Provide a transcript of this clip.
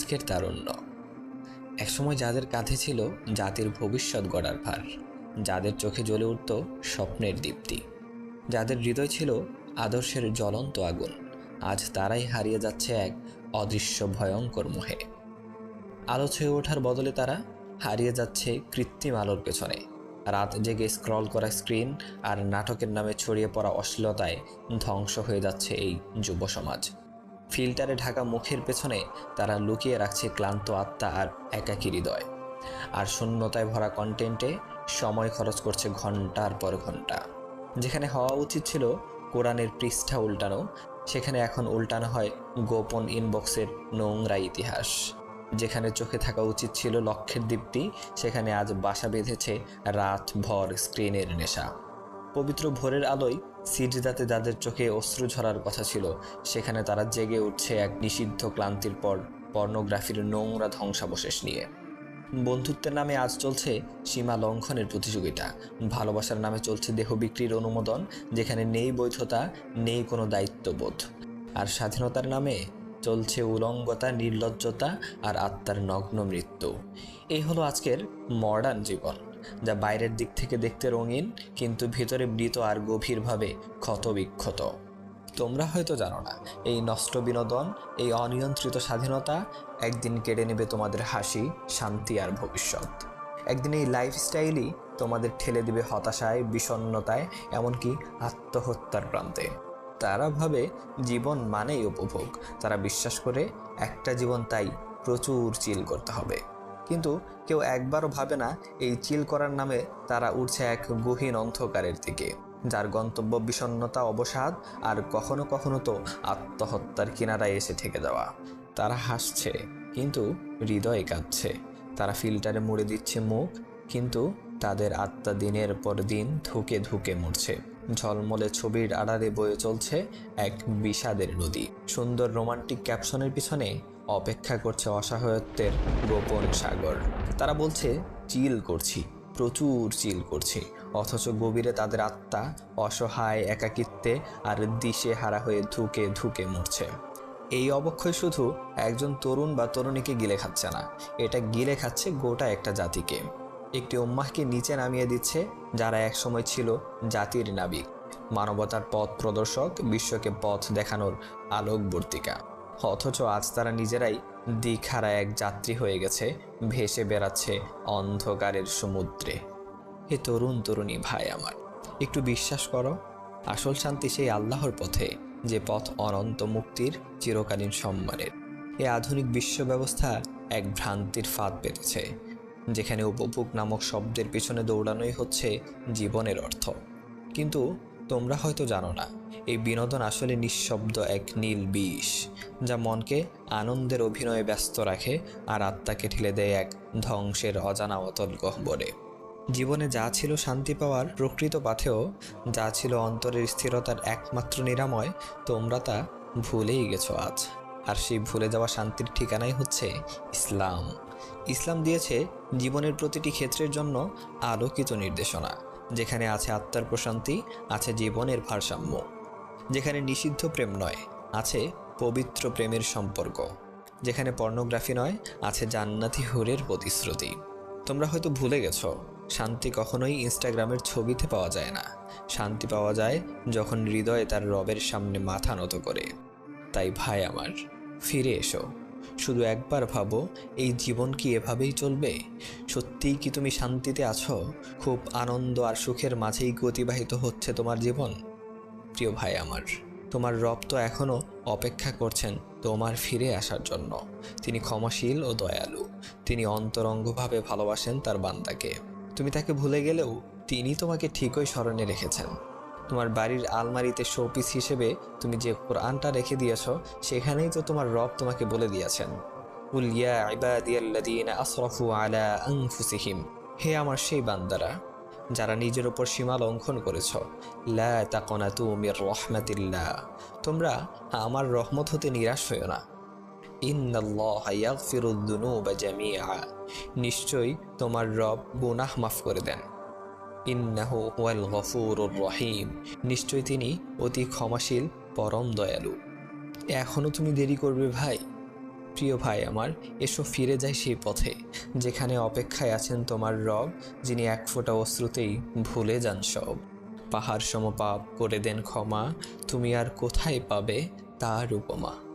আজকের তারুণ্য। একসময় যাদের কাঁধে ছিল জাতির ভবিষ্যৎ গড়ার ভার, যাদের চোখে জ্বলে উঠত স্বপ্নের দীপ্তি, যাদের হৃদয় ছিল আদর্শের জ্বলন্ত আগুন, আজ তারাই হারিয়ে যাচ্ছে এক অদৃশ্য ভয়ঙ্কর মোহে। আলো ছুঁয়ে ওঠার বদলে তারা হারিয়ে যাচ্ছে কৃত্রিম আলোর পেছনে। রাত জেগে স্ক্রল করা স্ক্রিন আর নাটকের নামে ছড়িয়ে পড়া অশ্লীলতায় ধ্বংস হয়ে যাচ্ছে এই যুব সমাজ ফিল্টারে ঢাকা মুখের পেছনে তারা লুকিয়ে রাখছে ক্লান্ত আত্মা আর একাকী হৃদয়। আর শূন্যতায় ভরা কন্টেন্টে সময় খরচ করছে ঘণ্টার পর ঘণ্টা। যেখানে হওয়া উচিত ছিল কোরআনের পৃষ্ঠা উল্টানো, সেখানে এখন উল্টানো হয় গোপন ইনবক্সের নোংরা ইতিহাস। যেখানে চোখে থাকা উচিত ছিল লক্ষ্যের দীপ্তি, সেখানে আজ বাসা বেঁধেছে রাত ভর স্ক্রিনের নেশা। পবিত্র ভোরের আলোয় সিজদাতে যাদের চোখে অশ্রু ঝরার কথা ছিল। সেখানে তারা জেগে উঠছে এক নিষিদ্ধ ক্লান্তির পর পর্নোগ্রাফির নোংরা ধ্বংসাবশেষ নিয়ে। বন্ধুত্বের নামে আজ চলছে সীমা লঙ্ঘনের প্রতিযোগিতা। ভালোবাসার নামে চলছে দেহ বিক্রির অনুমোদন, যেখানে নেই বৈধতা, নেই কোনো দায়িত্ববোধ। আর স্বাধীনতার নামে চলছে উলঙ্গতা, নির্লজ্জতা আর আত্মার নগ্ন মৃত্যু। এই হলো আজকের মডার্ন জীবন। যা বাইরের দিক থেকে দেখতে রঙিন, কিন্তু ভিতরে মৃত আর গভীরভাবে ক্ষতবিক্ষত। তোমরা হয়তো জানো না, এই নষ্ট বিনোদন, এই অনিয়ন্ত্রিত স্বাধীনতা একদিন কেড়ে নেবে তোমাদের হাসি, শান্তি আর ভবিষ্যৎ। একদিন এই লাইফস্টাইলই তোমাদের ঠেলে দিবে হতাশায়, বিষণ্ণতায়, এমনকি আত্মহত্যার প্রান্তে। তারা ভাবে জীবন মানেই উপভোগ, তারা বিশ্বাস করে একটা জীবন তাই প্রচুর চিল করতে হবে। কিন্তু কেউ একবারও ভাবে না এই চিল করার নামে তারা উঠছে এক গহীন অন্ধকারের দিকে, যার গন্তব্য বিষণ্ণতা অবসাদ আর কখনো কখনো তো আত্মহত্যার কিনারায় এসে থেকে যাওয়া তারা হাসছে, কিন্তু হৃদয়ে কাঁদছে তারা ফিল্টারে মুড়ে দিচ্ছে মুখ, কিন্তু তাদের আত্মা দিনের পর দিন ধুকে ধুকে মরছে। ঝলমলে ছবির আড়ালে বয়ে চলছে এক বিষাদের নদী। সুন্দর রোমান্টিক ক্যাপশনের পিছনে অপেক্ষা করছে অসহায়ত্বের গোপন সাগর। তারা বলছে, চিল করছি, প্রচুর চিল করছি। অথচ গভীরে তাদের আত্মা অসহায়, একাকিত্বে আর দিশে হারা হয়ে ধুকে ধুকে মরছে। এই অবক্ষয় শুধু একজন তরুণ বা তরুণীকে গিলে খাচ্ছে না, এটা গিলে খাচ্ছে গোটা একটা জাতিকে। একটি উম্মাহকে নিচে নামিয়ে দিচ্ছে যারা একসময় ছিল জাতির নাবিক। মানবতার পথ প্রদর্শক, বিশ্বকে পথ দেখানোর আলোকবর্তিকা। অথচ আজ তারা নিজেরাই দিখারা এক যাত্রী হয়ে গেছে, ভেসে বেড়াচ্ছে অন্ধকারের সমুদ্রে। হে তরুণ তরুণী ভাই আমার, একটু বিশ্বাস করো, আসল শান্তি সেই আল্লাহর পথে, যে পথ অনন্ত মুক্তির, চিরকালীন সম্মানের। এ আধুনিক বিশ্ব ব্যবস্থা এক ভ্রান্তির ফাঁদ পেতেছে, যেখানে উপভোগ নামক শব্দের পিছনে দৌড়ানোই হচ্ছে জীবনের অর্থ। কিন্তু তোমরা হয়তো জানো না, এই বিনোদন আসলে নিঃশব্দ এক নীল বিষ, যা মনকে আনন্দের অভিনয়ে ব্যস্ত রাখে আর আত্মাকে ঠেলে দেয় এক ধ্বংসের অজানা অতল গহ্বরে। জীবনে যা ছিল শান্তি পাওয়ার প্রকৃত পাথেও যা ছিল অন্তরের স্থিরতার একমাত্র নিরাময়, তোমরা তা ভুলেই গেছো আজ। আর সেই ভুলে যাওয়া শান্তির ঠিকানাই হচ্ছে ইসলাম। ইসলাম দিয়েছে জীবনের প্রতিটি ক্ষেত্রের জন্য আলোকিত নির্দেশনা। যেখানে আছে আত্মার প্রশান্তি, আছে জীবনের ভারসাম্য। যেখানে নিষিদ্ধ প্রেম নয়, আছে পবিত্র প্রেমের সম্পর্ক। যেখানে পর্নোগ্রাফি নয়, আছে জান্নাতি হুরের প্রতিশ্রুতি। তোমরা হয়তো ভুলে গেছ, শান্তি কখনোই ইনস্টাগ্রামের ছবিতে পাওয়া যায় না। শান্তি পাওয়া যায় যখন হৃদয়ে তার রবের সামনে মাথা নত করে। তাই ভাই আমার, ফিরে এসো। শুধু একবার ভাবো, এই জীবন কি এভাবেই চলবে? সত্যিই কি তুমি শান্তিতে আছো? খুব আনন্দ আর সুখের মাঝেই কি অতিবাহিত হচ্ছে তোমার জীবন? প্রিয় ভাই আমার, তোমার রব তো এখনও অপেক্ষা করছেন তোমার ফিরে আসার জন্য। তিনি ক্ষমাশীল ও দয়ালু। তিনি অন্তরঙ্গভাবে ভালোবাসেন তার বান্দাকে। তুমি তাকে ভুলে গেলেও তিনি তোমাকে ঠিকই স্মরণে রেখেছেন। তোমার বাড়ির আলমারিতে শোপিস হিসেবে তুমি যে কোরআনটা রেখে দিয়েছ, সেখানেই তো তোমার রব তোমাকে বলে দিয়েছেন। ইয়া হে আমার সেই বান্দারা, যারা নিজের ওপর সীমা লঙ্ঘন করেছ, লা রহমাতিল্লাহ তোমরা আমার রহমত হতে নিরাশ হইও না। ইন্নাল্লাহ জামিআ নিশ্চয়ই তোমার রব গুনাহ মাফ করে দেন। ইন্নাহু হুয়াল গফুরুর রহিম। নিশ্চয় তিনি অতি ক্ষমাশীল, পরম দয়ালু। এখনও তুমি দেরি করবে ভাই? প্রিয় ভাই আমার, এসো ফিরে যাই সেই পথে, যেখানে অপেক্ষায় আছেন তোমার রব, যিনি এক ফোঁটা অশ্রুতেই ভুলে যান সব। পাহাড় সমপাপ করে দেন ক্ষমা, তুমি আর কোথায় পাবে তার উপমা?